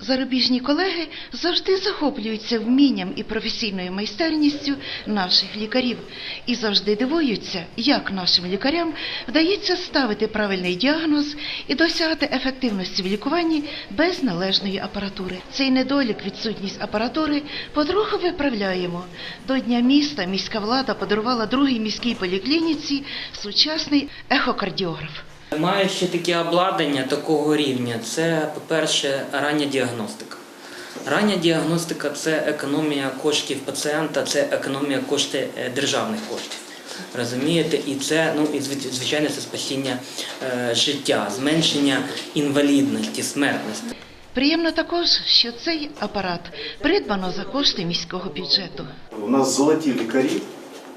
зарубіжні колеги завжди захоплюються вмінням і професійною майстерністю наших лікарів і завжди дивуються, як нашим лікарям вдається ставити правильний діагноз і досягати ефективності в лікуванні без належної апаратури. Цей недолік, відсутність апаратури, потроху виправляємо. До Дня міста міська влада подарувала другій міській поліклініці сучасний ехокардіограф. Маючи таке обладнання такого рівня, це, по-перше, рання діагностика. Рання діагностика це економія коштів пацієнта, це економія коштів е, державних коштів. Розумієте? І це, ну, і звич- звичайно, це спасіння е, життя, зменшення інвалідності, смертності. Приємно також, що цей апарат придбано за кошти міського бюджету. У нас золоті лікарі,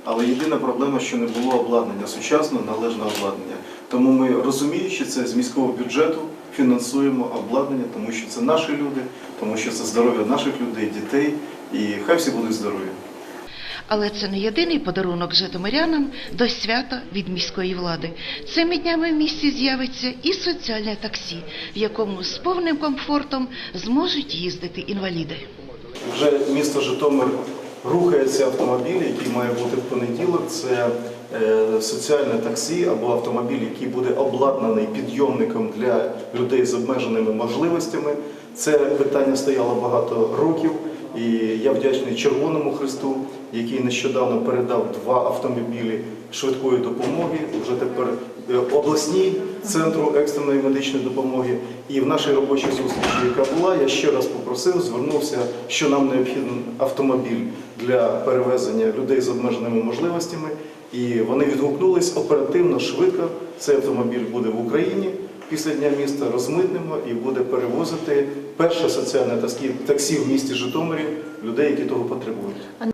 але єдина проблема, що не було обладнання сучасного, належного обладнання. Тому ми, розуміючи це з міського бюджету, фінансуємо обладнання, тому що це наші люди, тому що це здоров'я наших людей, дітей, і хай всі будуть здорові. Але це не єдиний подарунок житомирянам до свята від міської влади. Цими днями в місті з'явиться і соціальне таксі, в якому з повним комфортом зможуть їздити інваліди. Вже місто Житомир рухається автомобіль, який має бути в понеділок. Це е, соціальне таксі або автомобіль, який буде обладнаний підйомником для людей з обмеженими можливостями. Це питання стояло багато років. І я вдячний Червоному Христу, який нещодавно передав два автомобілі швидкої допомоги. Вже тепер е, обласній центру екстреної медичної допомоги. І в нашій робочій зустрічі, яка була, я ще раз попросив, звернувся, що нам необхіден автомобіль для перевезення людей з обмеженими можливостями. І вони відгукнулись оперативно, швидко. Цей автомобіль буде в Україні після дня міста, розмитнемо і буде перевозити перше соціальне таксі- в місті Житомирі людей, які того потребують.